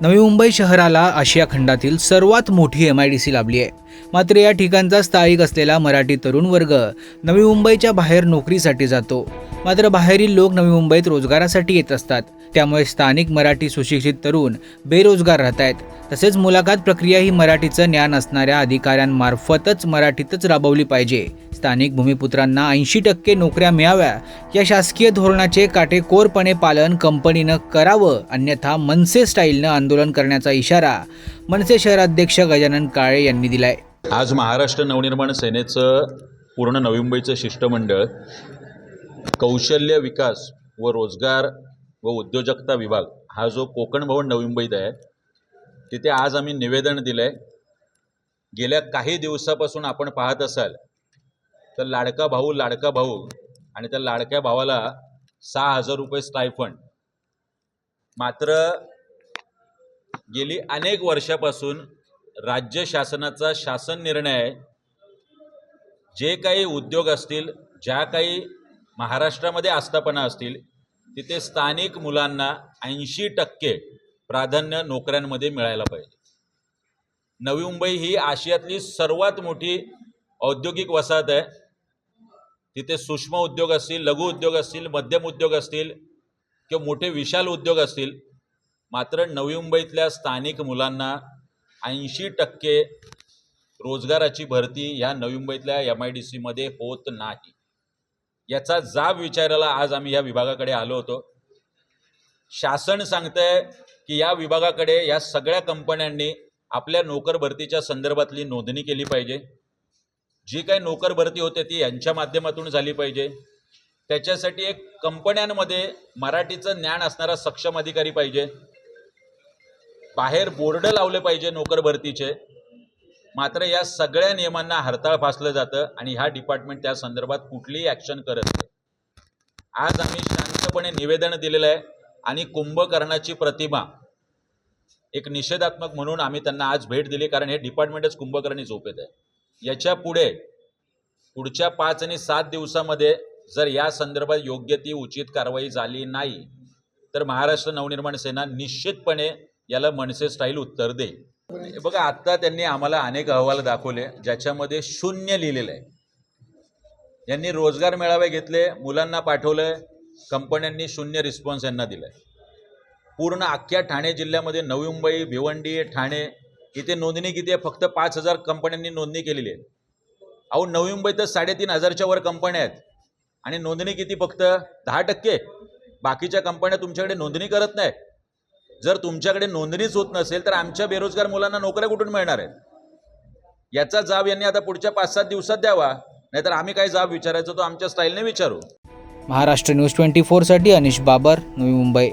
नवी मुंबई शहराला आशिया खंडातील सर्वात मोठी एम आय डी सी लाभली आहे. मात्र या ठिकाणचा स्थायिक असलेला मराठी तरुण वर्ग नवी मुंबईच्या बाहेर नोकरीसाठी जातो. मात्र बाहेरील लोक नवी मुंबईत रोजगारासाठी येत असतात. त्यामुळे स्थानिक मराठी सुशिक्षित तरुण बेरोजगार राहत आहेत तसेच मुलाखत प्रक्रिया ही मराठीचं ज्ञान असणाऱ्या अधिकाऱ्यांमार्फतच मराठीतच राबवली पाहिजे. स्थानिक भूमिपुत्रांना ऐंशी टक्के नोकऱ्या मिळाव्या. या शासकीय धोरणाचे काटेकोरपणे पालन कंपनीनं करावं. अन्यथा मनसे स्टाईलनं आंदोलन करण्याचा इशारा मनसे शहराध्यक्ष गजानन काळे यांनी दिलाय. आज महाराष्ट्र नवनिर्माण सेनेचं पूर्ण नवी मुंबईचं शिष्टमंडळ कौशल्य विकास व रोजगार व उद्योजकता विभाग हा जो कोकण भवन नवी मुंबईत आहे तिथे आज आम्ही निवेदन दिलं आहे गेल्या काही दिवसापासून आपण पाहत असाल तर लाडका भाऊ लाडका भाऊ आणि त्या लाडक्या भावाला सहा हजार रुपये स्टायफंड मात्र गेली अनेक वर्षापासून राज्य शासनाचा शासन निर्णय आहे. जे काही उद्योग असतील ज्या काही महाराष्ट्रामध्ये आस्थापना असतील तिथे स्थानिक मुलांना ऐंशी टक्के प्राधान्य नोकऱ्यांमध्ये मिळायला पाहिजे. नवी मुंबई ही आशियातली सर्वात मोठी औद्योगिक वसाहत आहे. तिथे सूक्ष्म उद्योग असतील लघु उद्योग असतील मध्यम उद्योग असतील किंवा मोठे विशाल उद्योग असतील मात्र नवी मुंबईतल्या स्थानिक मुलांना ऐंशी टक्के रोजगाराची भरती ह्या नवी मुंबईतल्या एम आय डी सीमध्ये होत नाही. याचा जाब विचारायला आज आम्ही या विभागाकडे आलो होतो. शासन सांगतंय की या विभागाकडे या सगळ्या कंपन्यांनी आपल्या नोकर भरतीच्या संदर्भातली नोंदणी केली पाहिजे. जी काही नोकर भरती होते ती यांच्या माध्यमातून झाली पाहिजे. त्याच्यासाठी एक कंपन्यांमध्ये मराठीचं ज्ञान असणारा सक्षम अधिकारी पाहिजे. बाहेर बोर्ड लावले पाहिजे नोकर भरतीचे. मात्र या सगळ्या नियमांना हरताळ फासलं जातं आणि ह्या डिपार्टमेंट त्या संदर्भात कुठलीही ॲक्शन करत नाही. आज आम्ही शांतपणे निवेदन दिलेलं आहे आणि कुंभकर्णाची प्रतिमा एक निषेधात्मक म्हणून आम्ही त्यांना आज भेट दिली कारण हे डिपार्टमेंटच कुंभकर्णी झोपेत आहे. याच्यापुढे पुढच्या पाच आणि सात दिवसामध्ये जर या संदर्भात योग्य ती उचित कारवाई झाली नाही तर महाराष्ट्र नवनिर्माण सेना निश्चितपणे याला मनसे स्टाईल उत्तर देईल बघा आत्ता त्यांनी आम्हाला अनेक अहवाल दाखवले ज्याच्यामध्ये शून्य लिहिलेलं आहे. यांनी रोजगार मेळावे घेतले मुलांना पाठवलंय कंपन्यांनी शून्य रिस्पॉन्स यांना दिलाय पूर्ण अख्ख्या ठाणे जिल्ह्यामध्ये नवी मुंबई भिवंडी ठाणे इथे नोंदणी किती आहे? फक्त पाच हजार कंपन्यांनी नोंदणी केलेली आहे. अहो नवी मुंबईत साडेतीन हजारच्या वर कंपन्या आहेत. आणि नोंदणी किती फक्त? दहा टक्के. बाकीच्या कंपन्या तुमच्याकडे नोंदणी करत नाही जर तुमच्याकडे नोंदणीच होत नसेल तर आमच्या बेरोजगार मुलांना नोकऱ्या कुठून मिळणार आहेत? याचा जाब यांनी आता पुढच्या पाच सात दिवसात द्यावा नाहीतर आम्ही काय जाब विचारायचो तो आमच्या स्टाईलने विचारू. महाराष्ट्र न्यूज ट्वेंटी फोरसाठी अनिश बाबर नवी मुंबई.